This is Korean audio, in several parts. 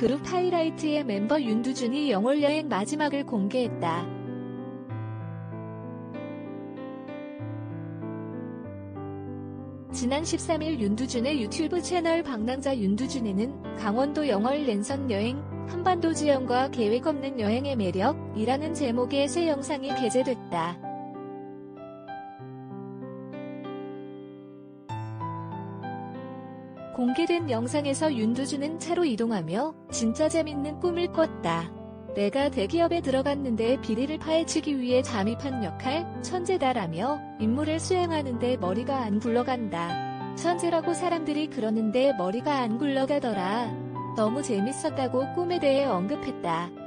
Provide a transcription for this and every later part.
그룹 하이라이트의 멤버 윤두준이 영월 여행 마지막을 공개했다. 지난 13일 윤두준의 유튜브 채널 방랑자 윤두준에는 강원도 영월 랜선 여행, 한반도 지형과 계획 없는 여행의 매력이라는 제목의 새 영상이 게재됐다. 공개된 영상에서 윤두준은 차로 이동하며 진짜 재밌는 꿈을 꿨다. 내가 대기업에 들어갔는데 비리를 파헤치기 위해 잠입한 역할 천재다라며 임무를 수행하는데 머리가 안 굴러간다. 천재라고 사람들이 그러는데 머리가 안 굴러가더라. 너무 재밌었다고 꿈에 대해 언급했다.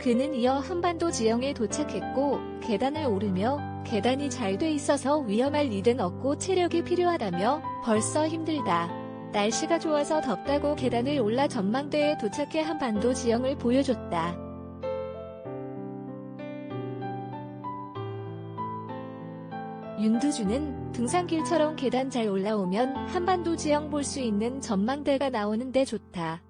그는 이어 한반도 지형에 도착했고 계단을 오르며 계단이 잘 돼 있어서 위험할 일은 없고 체력이 필요하다며 벌써 힘들다. 날씨가 좋아서 덥다고 계단을 올라 전망대에 도착해 한반도 지형을 보여줬다. 윤두준은 등산길처럼 계단 잘 올라오면 한반도 지형 볼 수 있는 전망대가 나오는데 좋다.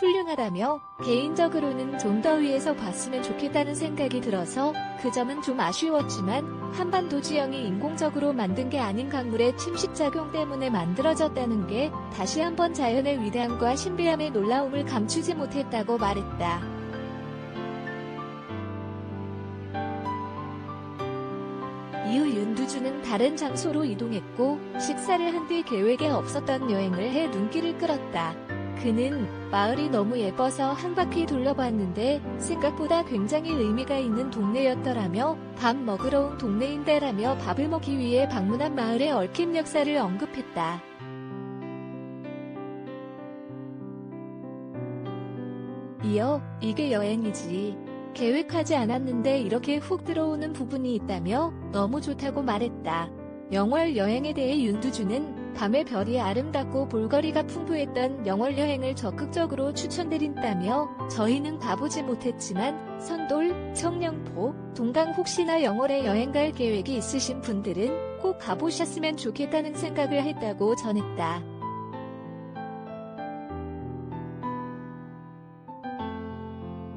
훌륭하다며 개인적으로는 좀 더 위에서 봤으면 좋겠다는 생각이 들어서 그 점은 좀 아쉬웠지만 한반도 지형이 인공적으로 만든 게 아닌 강물의 침식작용 때문에 만들어졌다는 게 다시 한번 자연의 위대함과 신비함의 놀라움을 감추지 못했다고 말했다. 이후 윤두준은 다른 장소로 이동했고 식사를 한 뒤 계획에 없었던 여행을 해 눈길을 끌었다. 그는 마을이 너무 예뻐서 한 바퀴 둘러봤는데 생각보다 굉장히 의미가 있는 동네였더라며 밥 먹으러 온 동네인데라며 밥을 먹기 위해 방문한 마을의 얽힌 역사를 언급했다. 이어 이게 여행이지. 계획하지 않았는데 이렇게 훅 들어오는 부분이 있다며 너무 좋다고 말했다. 영월 여행에 대해 윤두준은 밤의 별이 아름답고 볼거리가 풍부했던 영월 여행을 적극적으로 추천드린다며 저희는 가보지 못했지만 선돌, 청량포, 동강 혹시나 영월에 여행 갈 계획이 있으신 분들은 꼭 가보셨으면 좋겠다는 생각을 했다고 전했다.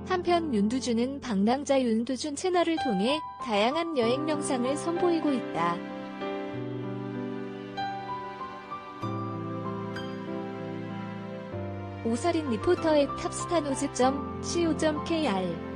한편 윤두준은 방랑자 윤두준 채널을 통해 다양한 여행 영상을 선보이고 있다. 오설인 리포터의 탑스타노즈.co.kr